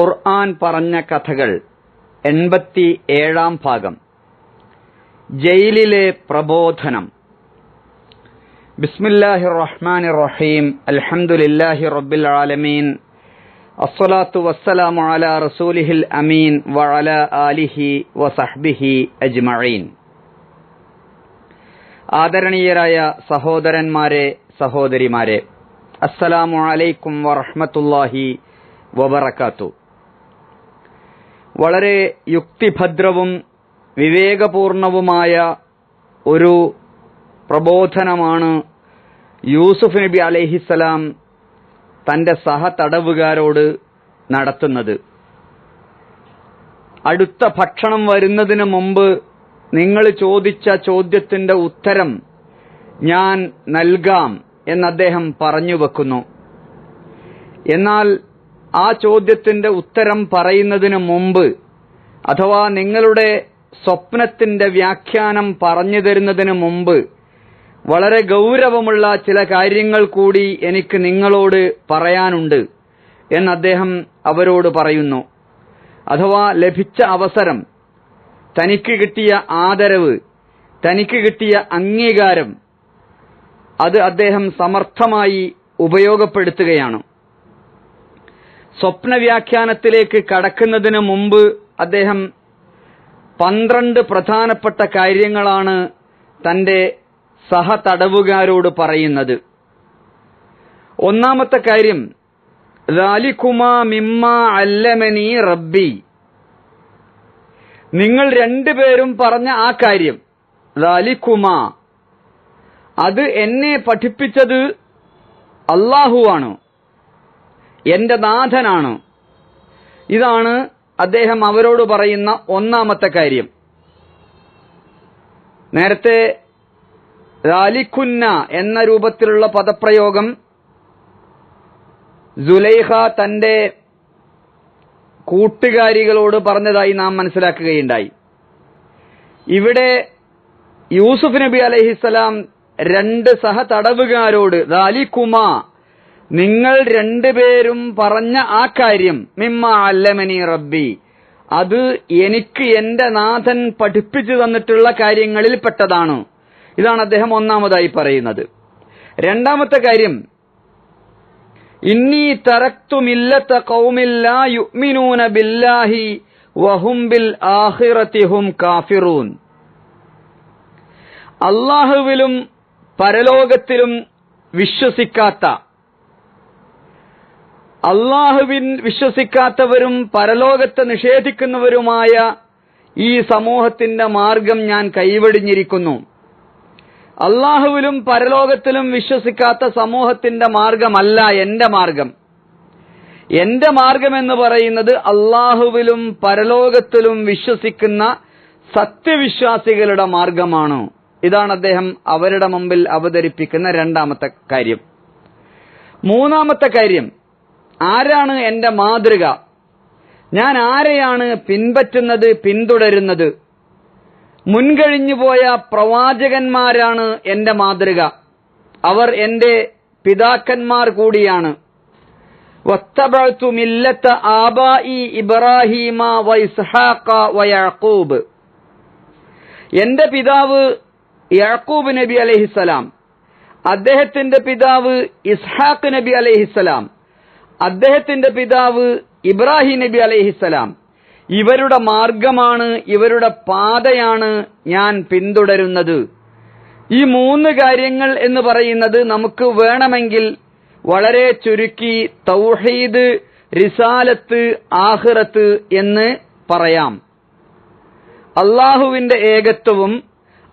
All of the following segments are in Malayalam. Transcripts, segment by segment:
ഖുർആൻ പറഞ്ഞ കഥകൾ എൺപത്തി ഏഴാം ഭാഗം. ജയിലിലെ പ്രബോധനം. ബിസ്മില്ലാഹി റഹ്മാൻ റഹീം അൽഹംദുലില്ലാഹി റബ്ബിൽ ആലമീൻ. അസ്സലാത്തു വസ്സലാമു അലാ റസൂലിഹിൽ അമീൻ വഅല ആലിഹി വസഹ്ബിഹി അജ്മഈൻ. ആദരണീയരായ സഹോദരന്മാരെ സഹോദരിമാരെ അസ്സലാമു അലൈക്കും വറഹ്മത്തുള്ളാഹി വബറകാത്തു. വളരെ യുക്തിഭദ്രവും വിവേകപൂർണവുമായ ഒരു പ്രബോധനമാണ് യൂസുഫ് നബി അലഹിസലാം തന്റെ സഹതടവുകാരോട് നടത്തുന്നത്. അടുത്ത ഭക്ഷണം വരുന്നതിന് മുമ്പ് നിങ്ങൾ ചോദിച്ച ചോദ്യത്തിന്റെ ഉത്തരം ഞാൻ നൽകാം എന്ന് അദ്ദേഹം പറഞ്ഞു വെക്കുന്നു. എന്നാൽ ആ ചോദ്യത്തിന്റെ ഉത്തരം പറയുന്നതിന് മുമ്പ് അഥവാ നിങ്ങളുടെ സ്വപ്നത്തിന്റെ വ്യാഖ്യാനം പറഞ്ഞു തരുന്നതിന് മുമ്പ് വളരെ ഗൗരവമുള്ള ചില കാര്യങ്ങൾ കൂടി എനിക്ക് നിങ്ങളോട് പറയാനുണ്ട് എന്ന് അദ്ദേഹം അവരോട് പറയുന്നു. അഥവാ ലഭിച്ച അവസരം തനിക്ക് കിട്ടിയ ആദരവ് തനിക്ക് കിട്ടിയ അംഗീകാരം അത് അദ്ദേഹം സമർത്ഥമായി ഉപയോഗപ്പെടുത്തുകയാണ്. സ്വപ്നവ്യാഖ്യാനത്തിലേക്ക് കടക്കുന്നതിന് മുമ്പ് അദ്ദേഹം പന്ത്രണ്ട് പ്രധാനപ്പെട്ട കാര്യങ്ങളാണ് തന്റെ സഹതടവുകാരോട് പറയുന്നത്. ഒന്നാമത്തെ കാര്യം ലാലിക്കുമാ മിമ്മ അല്ലമനി റബ്ബി. നിങ്ങൾ രണ്ടുപേരും പറഞ്ഞ ആ കാര്യം ലാലിക്കുമാ അത് എന്നെ പഠിപ്പിച്ചത് അള്ളാഹുവാണ് എന്റെ നാഥനാണ്. ഇതാണ് അദ്ദേഹം അവരോട് പറയുന്ന ഒന്നാമത്തെ കാര്യം. നേരത്തെ ലാലിഖുന്ന എന്ന രൂപത്തിലുള്ള പദപ്രയോഗം സുലൈഹ തന്റെ കൂട്ടുകാരികളോട് പറഞ്ഞതായി നാം മനസ്സിലാക്കുകയുണ്ടായി. ഇവിടെ യൂസുഫ് നബി അലഹിസലാം രണ്ട് സഹതടവുകാരോട് ദാലിക്കുമാ നിങ്ങൾ രണ്ടുപേരും പറഞ്ഞ ആ കാര്യം മിമ്മ അല്ലമനി റബ്ബി. അത് എനിക്ക് എന്റെ നാഥൻ പഠിപ്പിച്ചു തന്നിട്ടുള്ള കാര്യങ്ങളിൽ പെട്ടതാണ്. ഇതാണ് അദ്ദേഹം ഒന്നാമതായി പറയുന്നത്. രണ്ടാമത്തെ കാര്യം ഇന്നി തറക്തുമില്ലത്ത കൗമില്ല യുഗ്മിനൂന ബില്ലാഹി വഹും ബിൽ ആഹിറത്തിഹും കാഫിറൂൻ. അള്ളാഹുവിലും പരലോകത്തിലും വിശ്വസിക്കാത്ത അള്ളാഹുവിൻ വിശ്വസിക്കാത്തവരും പരലോകത്തെ നിഷേധിക്കുന്നവരുമായ ഈ സമൂഹത്തിന്റെ മാർഗം ഞാൻ കൈവടിഞ്ഞിരിക്കുന്നു. അള്ളാഹുവിലും പരലോകത്തിലും വിശ്വസിക്കാത്ത സമൂഹത്തിന്റെ മാർഗമല്ല എന്റെ മാർഗം. എന്റെ മാർഗം എന്ന് പറയുന്നത് അള്ളാഹുവിലും പരലോകത്തിലും വിശ്വസിക്കുന്ന സത്യവിശ്വാസികളുടെ മാർഗമാണ്. ഇതാണ് അദ്ദേഹം അവരുടെ മുമ്പിൽ അവതരിപ്പിക്കുന്ന രണ്ടാമത്തെ കാര്യം. മൂന്നാമത്തെ കാര്യം. ആരാണ് എന്റെ മാതൃക? ഞാൻ ആരെയാണ് പിൻപറ്റുന്നത് പിന്തുടരുന്നത്? മുൻകഴിഞ്ഞുപോയ പ്രവാചകന്മാരാണ് എന്റെ മാതൃക. അവർ എന്റെ പിതാക്കന്മാർ കൂടിയാണ്. മില്ലത്ത ആബായി എന്റെ പിതാവ് യാക്കൂബ് നബി അലഹിസലാം അദ്ദേഹത്തിന്റെ പിതാവ് ഇസ്ഹാഖ് നബി അലഹിസലാം അദ്ദേഹത്തിന്റെ പിതാവ് ഇബ്രാഹിം നബി അലഹിസലാം ഇവരുടെ മാർഗമാണ് ഇവരുടെ പാതയാണ് ഞാൻ പിന്തുടരുന്നത്. ഈ മൂന്ന് കാര്യങ്ങൾ എന്ന് പറയുന്നത് നമുക്ക് വേണമെങ്കിൽ വളരെ ചുരുക്കി തൗഹീദ് റിസാലത്ത് ആഹ്റത്ത് എന്ന് പറയാം. അള്ളാഹുവിന്റെ ഏകത്വവും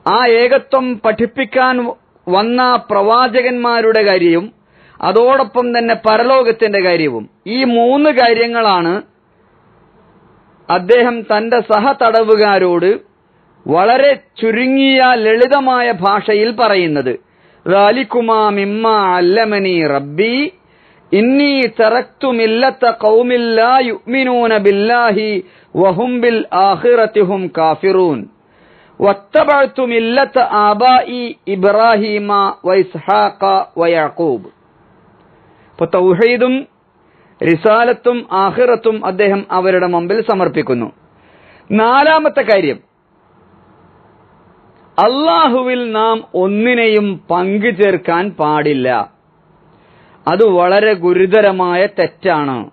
ആ ഏകത്വം പഠിപ്പിക്കാൻ വന്ന പ്രവാചകന്മാരുടെ കാര്യവും അതോടൊപ്പം തന്നെ പരലോകത്തിന്റെ കാര്യവും. ഈ മൂന്ന് കാര്യങ്ങളാണ് അദ്ദേഹം തന്റെ സഹതടവുകാരോട് വളരെ ചുരുങ്ങിയ ലളിതമായ ഭാഷയിൽ പറയുന്നത്. റാലിക്കുമാ മിമ്മ അല്ലമനി റബ്ബി ഇന്നി തറക്തു മില്ലത്ത കൗമില്ല യുഗ്മിനൂന ബില്ലാഹി വഹും ബിൽ ആഹിറത്തിഹും കാഫിറൂൻ വത്തബഅത്തു മില്ലത്ത ആബായി ഇബ്രാഹീമ വൈസ്ഹാഖ വയാക്കൂബ് ഇപ്പൊ തൗഹീദും റിസാലത്തും ആഹിറത്തും അദ്ദേഹം അവരുടെ മുമ്പിൽ സമർപ്പിക്കുന്നു. നാലാമത്തെ കാര്യം. അള്ളാഹുവിൽ നാം ഒന്നിനെയും പങ്കു ചേർക്കാൻ പാടില്ല. അത് വളരെ ഗുരുതരമായ തെറ്റാണ്.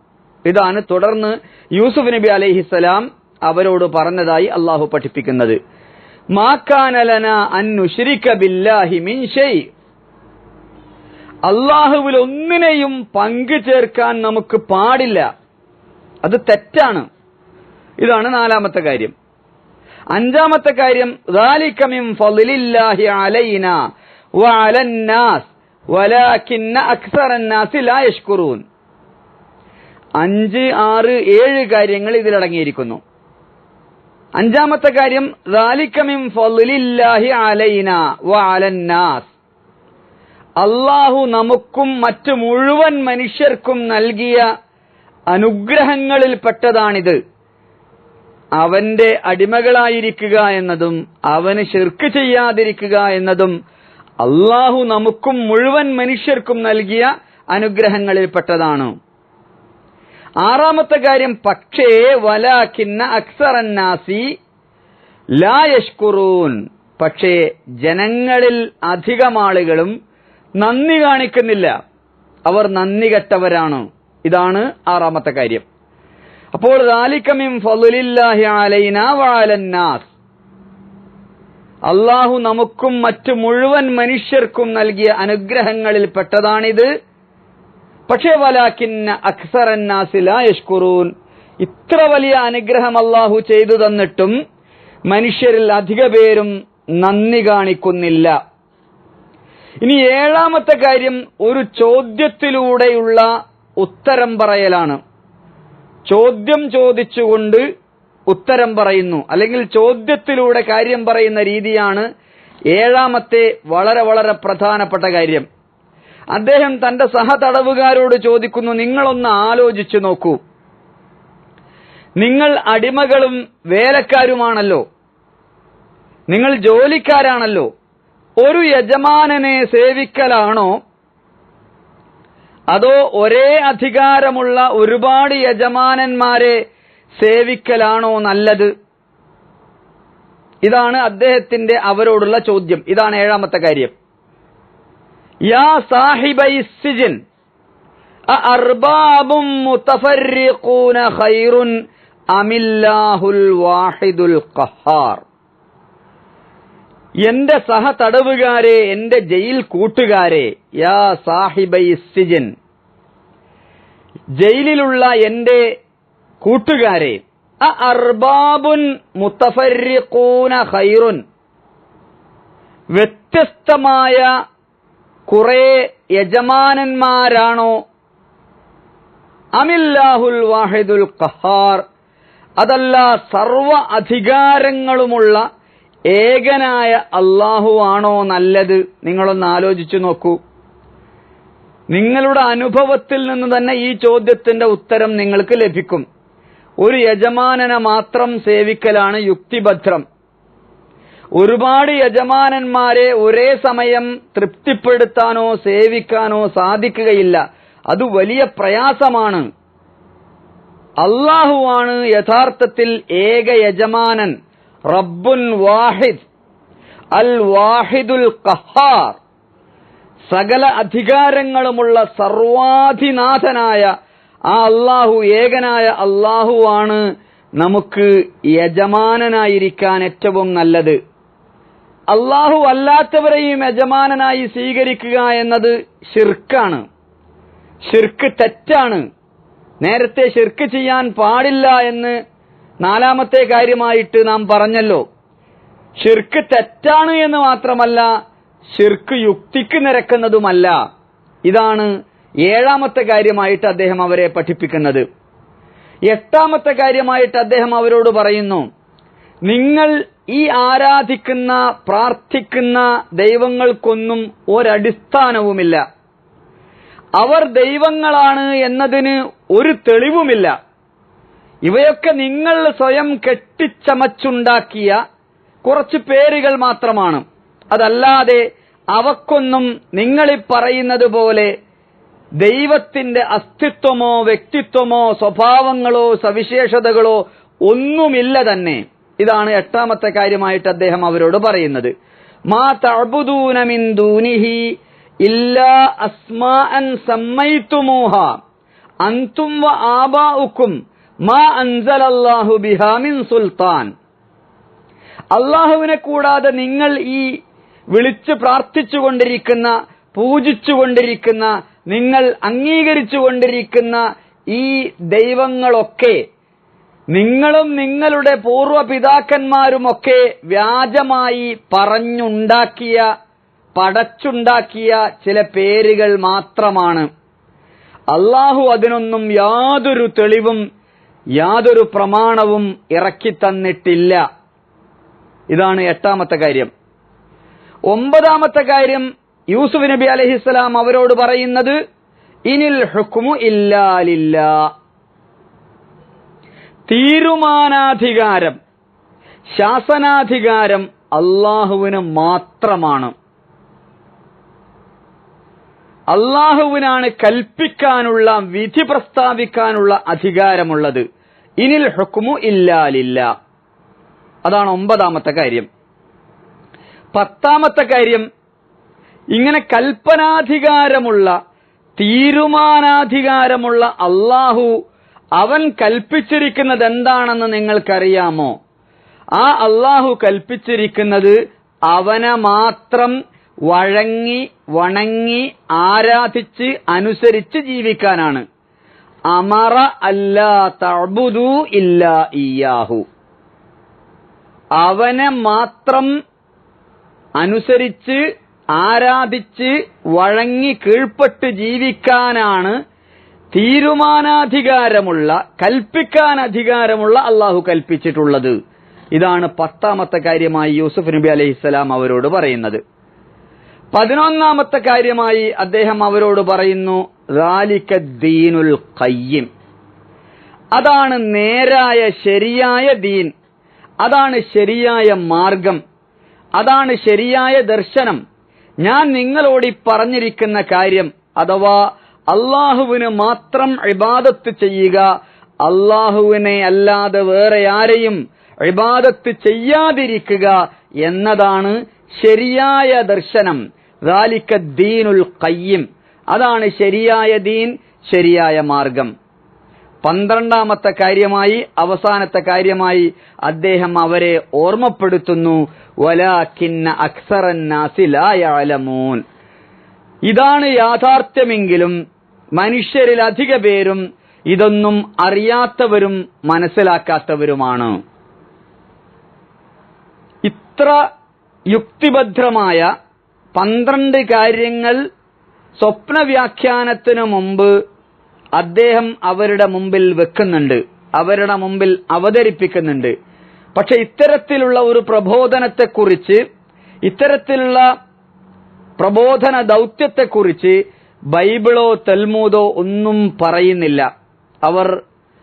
ഇതാണ് തുടർന്ന് യൂസുഫ് നബി അലൈഹിസലാം അവരോട് പറഞ്ഞതായി അള്ളാഹു പഠിപ്പിക്കുന്നത്. മാക്കാനലന അന്നുഷിരിക്ക ബില്ലാഹി മിൻ ഷൈ. അള്ളാഹുവിൽ ഒന്നിനെയും പങ്കു ചേർക്കാൻ നമുക്ക് പാടില്ല അത് തെറ്റാണ് ഇതാണ് നാലാമത്തെ കാര്യം അഞ്ചാമത്തെ കാര്യം ذَلِكَ مِنْ فَضْلِ اللَّهِ عَلَيْنَا وَعَلَى النَّاسِ وَلَكِنَّ أَكْثَرَ النَّاسِ لَا يَشْكُرُونَ അഞ്ച് ആറ് ഏഴ് കാര്യങ്ങൾ ഇതിലടങ്ങിയിരിക്കുന്നു അഞ്ചാമത്തെ കാര്യം ذَلِكَ مِنْ فَضْلِ اللَّهِ عَلَيْنَا وَعَلَى النَّاسِ അള്ളാഹു നമുക്കും മറ്റു മുഴുവൻ മനുഷ്യർക്കും നൽകിയ അനുഗ്രഹങ്ങളിൽപ്പെട്ടതാണിത്. അവന്റെ അടിമകളായിരിക്കുക എന്നതും അവന് ശിർക്ക് ചെയ്യാതിരിക്കുക എന്നതും അള്ളാഹു നമുക്കും മുഴുവൻ മനുഷ്യർക്കും നൽകിയ അനുഗ്രഹങ്ങളിൽപ്പെട്ടതാണ്. ആറാമത്തെ കാര്യം പക്ഷേ വലാഖിന്ന അക്സറന്നാസി ലായഷ്കുറൂൻ. പക്ഷേ ജനങ്ങളിൽ അധികം ആളുകളും നന്ദി കാണിക്കുന്നില്ല. അവർ നന്ദി കെട്ടവരാണ്. ഇതാണ് ആറാമത്തെ കാര്യം. അപ്പോൾ അള്ളാഹു നമുക്കും മറ്റു മുഴുവൻ മനുഷ്യർക്കും നൽകിയ അനുഗ്രഹങ്ങളിൽ പെട്ടതാണിത്. പക്ഷേ വലാക്കിന്ന അക്സറന്നാസില യഷ്കുറൂൻ. ഇത്ര വലിയ അനുഗ്രഹം അള്ളാഹു ചെയ്തു തന്നിട്ടും മനുഷ്യരിൽ അധിക പേരും നന്ദി കാണിക്കുന്നില്ല. ഇനി ഏഴാമത്തെ കാര്യം ഒരു ചോദ്യത്തിലൂടെയുള്ള ഉത്തരം പറയലാണ്. ചോദ്യം ചോദിച്ചുകൊണ്ട് ഉത്തരം പറയുന്നു. അല്ലെങ്കിൽ ചോദ്യത്തിലൂടെ കാര്യം പറയുന്ന രീതിയാണ് ഏഴാമത്തെ വളരെ വളരെ പ്രധാനപ്പെട്ട കാര്യം. അദ്ദേഹം തന്റെ സഹതടവുകാരോട് ചോദിക്കുന്നു നിങ്ങളൊന്ന് ആലോചിച്ചു നോക്കൂ. നിങ്ങൾ അടിമകളും വേലക്കാരുമാണല്ലോ. നിങ്ങൾ ജോലിക്കാരാണല്ലോ. ഒരു യജമാനനെ സേവിക്കലാണോ? അതോ ഒരേ അധികാരമുള്ള ഒരുപാട് യജമാനന്മാരെ സേവിക്കലാണോ നല്ലത്? ഇതാണ് അദ്ദേഹത്തിന്റെ അവരോടുള്ള ചോദ്യം. ഇതാണ് ഏഴാമത്തെ കാര്യം. യാ സാഹിബൈ സിജിൻ അർബാബും അമില്ലാഹുൽ വാഹിദുൽ ഖഹാർ. എന്റെ സഹതടവുകാരെ എന്റെ ജയിൽ കൂട്ടുകാരെ യാ സാഹിബൈ സിജിൻ. ജയിലിലുള്ള എന്റെ കൂട്ടുകാരെ അർബാബുൻ മുത്തഫരിഖൂന ഖൈറുൻ. വ്യത്യസ്തമായ കുറെ യജമാനന്മാരാണോ? അമില്ലാഹുൽ വാഹിദുൽ ഖഹാർ. അതല്ല സർവ അധികാരങ്ങളുമുള്ള ഏകനായ അള്ളാഹുവാണോ നല്ലത്? നിങ്ങളൊന്ന് ആലോചിച്ചു നോക്കൂ. നിങ്ങളുടെ അനുഭവത്തിൽ നിന്ന് തന്നെ ഈ ചോദ്യത്തിന്റെ ഉത്തരം നിങ്ങൾക്ക് ലഭിക്കും. ഒരു യജമാനനെ മാത്രം സേവിക്കലാണ് യുക്തിഭദ്രം. ഒരുപാട് യജമാനന്മാരെ ഒരേ സമയം തൃപ്തിപ്പെടുത്താനോ സേവിക്കാനോ സാധിക്കുകയില്ല. അത് വലിയ പ്രയാസമാണ്. അള്ളാഹുവാണ് യഥാർത്ഥത്തിൽ ഏക യജമാനൻ. റബ്ബുൻ വാഹിദ് അൽ വാഹിദുൽ ഖഹാർ. സകല അധികാരങ്ങളുമുള്ള സർവാധിനാഥനായ ആ അള്ളാഹു ഏകനായ അള്ളാഹുവാണ് നമുക്ക് യജമാനനായിരിക്കാൻ ഏറ്റവും നല്ലത്. അള്ളാഹു അല്ലാത്തവരെയും യജമാനനായി സ്വീകരിക്കുക എന്നത് ഷിർക്കാണ് ഷിർക്ക് തെറ്റാണ്. നേരത്തെ ഷിർക്ക് ചെയ്യാൻ പാടില്ല എന്ന് നാലാമത്തെ കാര്യമായിട്ട് നാം പറഞ്ഞല്ലോ. ശിർക്ക് തെറ്റാണ് എന്ന് മാത്രമല്ല ശിർക്ക് യുക്തിക്ക് നിരക്കുന്നതുമല്ല. ഇതാണ് ഏഴാമത്തെ കാര്യമായിട്ട് അദ്ദേഹം അവരെ പഠിപ്പിക്കുന്നത്. എട്ടാമത്തെ കാര്യമായിട്ട് അദ്ദേഹം അവരോട് പറയുന്നു നിങ്ങൾ ഈ ആരാധിക്കുന്ന പ്രാർത്ഥിക്കുന്ന ദൈവങ്ങൾക്കൊന്നും ഒരടിസ്ഥാനവുമില്ല. അവർ ദൈവങ്ങളാണ് എന്നതിന് ഒരു തെളിവുമില്ല. ഇവയൊക്കെ നിങ്ങൾ സ്വയം കെട്ടിച്ചമച്ചുണ്ടാക്കിയ കുറച്ച് പേരുകൾ മാത്രമാണ്. അതല്ലാതെ അവക്കൊന്നും നിങ്ങളീ പറയുന്നത് പോലെ ദൈവത്തിന്റെ അസ്തിത്വമോ വ്യക്തിത്വമോ സ്വഭാവങ്ങളോ സവിശേഷതകളോ ഒന്നുമില്ല തന്നെ. ഇതാണ് എട്ടാമത്തെ കാര്യമായിട്ട് അദ്ദേഹം അവരോട് പറയുന്നത്. മാ തഴബുദൂനമിന്ദൂനിഹി ഇല്ലാ അസ്മാഅൻ സമ്മൈതുമൂഹ. അൻതും വ ആബാഉക്കും. മാ അൻസലല്ലാഹു ബിഹാ മിൻ സുൽത്താൻ. അള്ളാഹുവിനെ കൂടാതെ നിങ്ങൾ ഈ വിളിച്ച് പ്രാർത്ഥിച്ചുകൊണ്ടിരിക്കുന്ന പൂജിച്ചുകൊണ്ടിരിക്കുന്ന നിങ്ങൾ അംഗീകരിച്ചു കൊണ്ടിരിക്കുന്ന ഈ ദൈവങ്ങളൊക്കെ നിങ്ങളും നിങ്ങളുടെ പൂർവ പിതാക്കന്മാരുമൊക്കെ വ്യാജമായി പറഞ്ഞുണ്ടാക്കിയ പടച്ചുണ്ടാക്കിയ ചില പേരുകൾ മാത്രമാണ്. അള്ളാഹു അതിനൊന്നും യാതൊരു തെളിവും യാതൊരു പ്രമാണവും ഇറക്കിത്തന്നിട്ടില്ല. ഇതാണ് എട്ടാമത്തെ കാര്യം. ഒമ്പതാമത്തെ കാര്യം യൂസുഫ് നബി അലഹിസ്സലാം അവരോട് പറയുന്നത് ഇനിൽ ഹുക്കുമു ഇല്ലാലില്ല. തീരുമാനാധികാരം ശാസനാധികാരം അള്ളാഹുവിന് മാത്രമാണ്. അള്ളാഹുവിനാണ് കൽപ്പിക്കാനുള്ള വിധി പ്രസ്താവിക്കാനുള്ള അധികാരമുള്ളത്. ഇനിൽ ഹുക്കുമു ഇല്ലാലില്ല അതാണ് ഒമ്പതാമത്തെ കാര്യം. പത്താമത്തെ കാര്യം ഇങ്ങനെ കൽപ്പനാധികാരമുള്ള തീരുമാനാധികാരമുള്ള അള്ളാഹു അവൻ കൽപ്പിച്ചിരിക്കുന്നത് എന്താണെന്ന് നിങ്ങൾക്കറിയാമോ? ആ അള്ളാഹു കൽപ്പിച്ചിരിക്കുന്നത് അവനെ മാത്രം വഴങ്ങി വണങ്ങി ആരാധിച്ച് അനുസരിച്ച് ജീവിക്കാനാണ്. അമറ അല്ലാ തഅബുദു ഇല്ലാ ഇയാഹു അവനെ മാത്രം അനുസരിച്ച് ആരാധിച്ച് വഴങ്ങി കീഴ്പ്പെട്ട് ജീവിക്കാനാണ് തീരുമാനാധികാരമുള്ള കൽപ്പിക്കാൻ അധികാരമുള്ള അള്ളാഹു കൽപ്പിച്ചിട്ടുള്ളത്. ഇതാണ് പത്താമത്തെ കാര്യമായി യൂസുഫ് നബി അലൈഹിസ്സലാം അവരോട് പറയുന്നത്. പതിനൊന്നാമത്തെ കാര്യമായി അദ്ദേഹം അവരോട് പറയുന്നു ദീനുൽ ഖയ്യിം. അതാണ് നേരായ ശരിയായ ദീൻ അതാണ് ശരിയായ മാർഗം അതാണ് ശരിയായ ദർശനം. ഞാൻ നിങ്ങളോട് പറഞ്ഞിരിക്കുന്ന കാര്യം അഥവാ അള്ളാഹുവിന് മാത്രം ഇബാദത്ത് ചെയ്യുക അള്ളാഹുവിനെ അല്ലാതെ വേറെ ആരെയും ഇബാദത്ത് ചെയ്യാതിരിക്കുക എന്നതാണ് ശരിയായ ദർശനം. ദീനുൽ ഖയ്യിം അതാണ് ശരിയായ ദീൻ ശരിയായ മാർഗം. പന്ത്രണ്ടാമത്തെ കാര്യമായി അവസാനത്തെ കാര്യമായി അദ്ദേഹം അവരെ ഓർമ്മപ്പെടുത്തുന്നു. വലാക്കിന്ന ഇതാണ് യാഥാർത്ഥ്യമെങ്കിലും മനുഷ്യരിൽ അധിക പേരും ഇതൊന്നും അറിയാത്തവരും മനസ്സിലാക്കാത്തവരുമാണ്. ഇത്ര യുക്തിഭദ്രമായ പന്ത്രണ്ട് കാര്യങ്ങൾ സ്വപ്ന വ്യാഖ്യാനത്തിനു മുമ്പ് അദ്ദേഹം അവരുടെ മുമ്പിൽ വെക്കുന്നുണ്ട് അവരുടെ മുമ്പിൽ അവതരിപ്പിക്കുന്നുണ്ട്. പക്ഷെ ഇത്തരത്തിലുള്ള ഒരു പ്രബോധനത്തെക്കുറിച്ച് ഇത്തരത്തിലുള്ള പ്രബോധന ദൗത്യത്തെക്കുറിച്ച് ബൈബിളോ തെൽമൂതോ ഒന്നും പറയുന്നില്ല. അവർ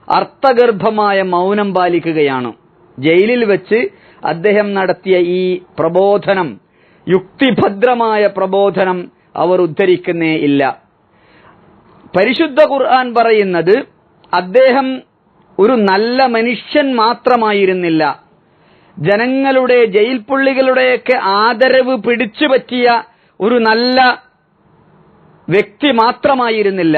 അർത്ഥഗർഭമായ മൗനം പാലിക്കുകയാണ്. ജയിലിൽ വെച്ച് അദ്ദേഹം നടത്തിയ ഈ പ്രബോധനം യുക്തിഭദ്രമായ പ്രബോധനം അവർ ഉദ്ധരിക്കുന്നേ ഇല്ല. പരിശുദ്ധ ഖുർആൻ പറയുന്നത് അദ്ദേഹം ഒരു നല്ല മനുഷ്യൻ മാത്രമായിരുന്നില്ല. ജനങ്ങളുടെ ജയിൽപ്പുള്ളികളുടെയൊക്കെ ആദരവ് പിടിച്ചു പറ്റിയ ഒരു നല്ല വ്യക്തി മാത്രമായിരുന്നില്ല.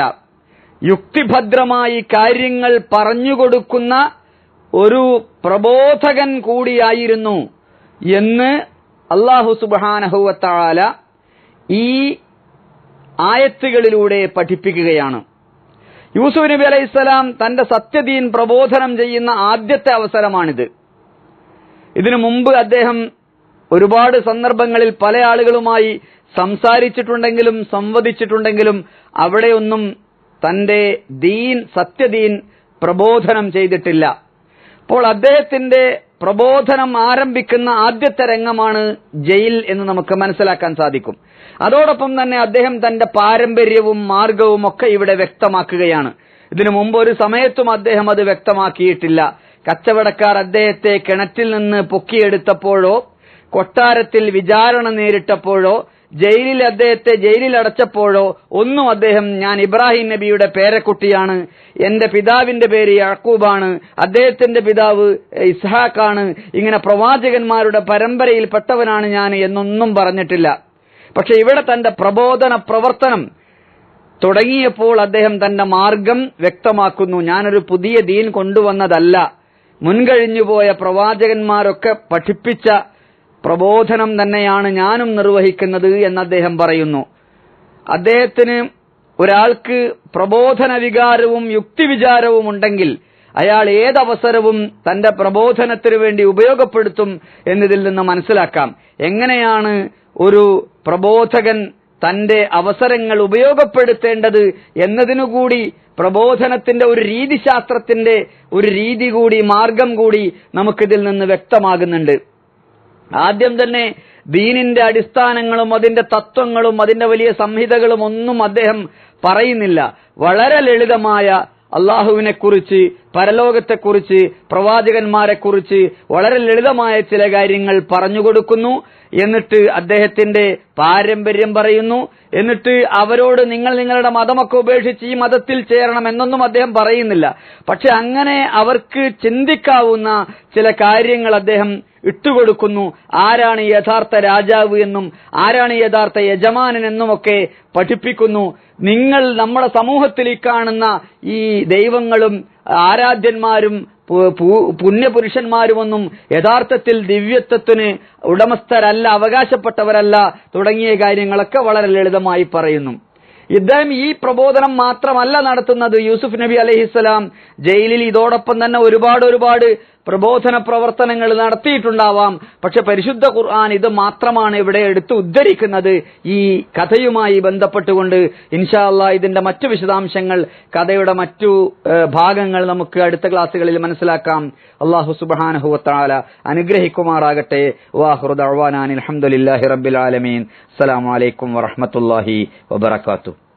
യുക്തിഭദ്രമായി കാര്യങ്ങൾ പറഞ്ഞുകൊടുക്കുന്ന ഒരു പ്രബോധകൻ കൂടിയായിരുന്നു എന്ന് അള്ളാഹു സുബാനഹുവത്താല ഈ ആയത്തുകളിലൂടെ പഠിപ്പിക്കുകയാണ്. യൂസുഫ് നബി അലൈഹിസ്സലാം തന്റെ സത്യദീൻ പ്രബോധനം ചെയ്യുന്ന ആദ്യത്തെ അവസരമാണിത്. ഇതിനു മുമ്പ് അദ്ദേഹം ഒരുപാട് സന്ദർഭങ്ങളിൽ പല ആളുകളുമായി സംസാരിച്ചിട്ടുണ്ടെങ്കിലും സംവദിച്ചിട്ടുണ്ടെങ്കിലും അവിടെയൊന്നും തന്റെ ദീൻ സത്യദീൻ പ്രബോധനം ചെയ്തിട്ടില്ല. അപ്പോൾ അദ്ദേഹത്തിന്റെ പ്രബോധനം ആരംഭിക്കുന്ന ആദ്യത്തെ രംഗമാണ് ജയിൽ എന്ന് നമുക്ക് മനസ്സിലാക്കാൻ സാധിക്കും. അതോടൊപ്പം തന്നെ അദ്ദേഹം തന്റെ പാരമ്പര്യവും മാർഗവും ഒക്കെ ഇവിടെ വ്യക്തമാക്കുകയാണ്. ഇതിനു മുമ്പ് ഒരു സമയത്തും അദ്ദേഹം അത് വ്യക്തമാക്കിയിട്ടില്ല. കച്ചവടക്കാർ അദ്ദേഹത്തെ കിണറ്റിൽ നിന്ന് പൊക്കിയെടുത്തപ്പോഴോ കൊട്ടാരത്തിൽ വിചാരണ നേരിട്ടപ്പോഴോ ജയിലിൽ അദ്ദേഹത്തെ ജയിലിൽ അടച്ചപ്പോഴോ ഒന്നും അദ്ദേഹം ഞാൻ ഇബ്രാഹിം നബിയുടെ പേരക്കുട്ടിയാണ്. എന്റെ പിതാവിന്റെ പേര് യാക്കൂബാണ്. അദ്ദേഹത്തിന്റെ പിതാവ് ഇസ്ഹാഖാണ് ഇങ്ങനെ പ്രവാചകന്മാരുടെ പരമ്പരയിൽപ്പെട്ടവനാണ് ഞാൻ എന്നൊന്നും പറഞ്ഞിട്ടില്ല. പക്ഷെ ഇവിടെ തന്റെ പ്രബോധന പ്രവർത്തനം തുടങ്ങിയപ്പോൾ അദ്ദേഹം തന്റെ മാർഗം വ്യക്തമാക്കുന്നു. ഞാനൊരു പുതിയ ദീൻ കൊണ്ടുവന്നതല്ല. മുൻകഴിഞ്ഞുപോയ പ്രവാചകന്മാരൊക്കെ പഠിപ്പിച്ച പ്രബോധനം തന്നെയാണ് ഞാനും നിർവഹിക്കുന്നത് എന്ന് അദ്ദേഹം പറയുന്നു. അദ്ദേഹത്തിന് ഒരാൾക്ക് പ്രബോധന വികാരവും യുക്തിവിചാരവും ഉണ്ടെങ്കിൽ അയാൾ ഏതവസരവും തന്റെ പ്രബോധനത്തിനു വേണ്ടി ഉപയോഗപ്പെടുത്തും എന്നതിൽ നിന്ന് മനസ്സിലാക്കാം. എങ്ങനെയാണ് ഒരു പ്രബോധകൻ തന്റെ അവസരങ്ങൾ ഉപയോഗപ്പെടുത്തേണ്ടത് എന്നതിനുകൂടി പ്രബോധനത്തിന്റെ ഒരു രീതിശാസ്ത്രത്തിന്റെ ഒരു രീതി കൂടി മാർഗം കൂടി നമുക്കിതിൽ നിന്ന് വ്യക്തമാകുന്നുണ്ട്. ആദ്യം തന്നെ ദീനിന്റെ അടിസ്ഥാനങ്ങളും അതിന്റെ തത്വങ്ങളും അതിന്റെ വലിയ സംഹിതകളും ഒന്നും അദ്ദേഹം പറയുന്നില്ല. വളരെ ലളിതമായ അള്ളാഹുവിനെ കുറിച്ച് പരലോകത്തെക്കുറിച്ച് പ്രവാചകന്മാരെ കുറിച്ച് വളരെ ലളിതമായ ചില കാര്യങ്ങൾ പറഞ്ഞുകൊടുക്കുന്നു. എന്നിട്ട് അദ്ദേഹത്തിന്റെ പാരമ്പര്യം പറയുന്നു. എന്നിട്ട് അവരോട് നിങ്ങൾ നിങ്ങളുടെ മതമൊക്കെ ഉപേക്ഷിച്ച് ഈ മതത്തിൽ ചേരണം എന്നൊന്നും അദ്ദേഹം പറയുന്നില്ല. പക്ഷെ അങ്ങനെ അവർക്ക് ചിന്തിക്കാവുന്ന ചില കാര്യങ്ങൾ അദ്ദേഹം ഇട്ടുകൊടുക്കുന്നു. ആരാണ് യഥാർത്ഥ രാജാവ് എന്നും ആരാണ് യഥാർത്ഥ യജമാനൻ എന്നുമൊക്കെ പഠിപ്പിക്കുന്നു. നിങ്ങൾ നമ്മുടെ സമൂഹത്തിൽ ഈ കാണുന്ന ഈ ദൈവങ്ങളും ആരാധ്യന്മാരും പുണ്യപുരുഷന്മാരുമൊന്നും യഥാർത്ഥത്തിൽ ദിവ്യത്വത്തിന് ഉടമസ്ഥരല്ല അവകാശപ്പെട്ടവരല്ല തുടങ്ങിയ കാര്യങ്ങളൊക്കെ വളരെ ലളിതമായി പറയുന്നു. ഇദ്ദേഹം ഈ പ്രബോധനം മാത്രമല്ല നടത്തുന്നത്. യൂസുഫ് നബി അലഹിസ്സലാം ജയിലിൽ ഇതോടൊപ്പം തന്നെ ഒരുപാട് ഒരുപാട് പ്രബോധന പ്രവർത്തനങ്ങൾ നടത്തിയിട്ടുണ്ടാവാം. പക്ഷെ പരിശുദ്ധ ഖുർആൻ ഇത് മാത്രമാണ് ഇവിടെ എടുത്ത് ഉദ്ധരിക്കുന്നത്. ഈ കഥയുമായി ബന്ധപ്പെട്ടുകൊണ്ട് ഇൻഷാല്ല ഇതിന്റെ മറ്റു വിശദാംശങ്ങൾ കഥയുടെ മറ്റു ഭാഗങ്ങൾ നമുക്ക് അടുത്ത ക്ലാസ്സുകളിൽ മനസ്സിലാക്കാം. അള്ളാഹു സുബാനഹുവത്താല അനുഗ്രഹിക്കുമാറാകട്ടെ. വാഹുറുദ് അഹ്വാനാൻ അലഹമുല്ലാഹി റബ്ബിൽ ആലമീൻ. അസ്സലാമു അലൈക്കും വറഹ്മത്തുള്ളാഹി വബറകാതുഹു.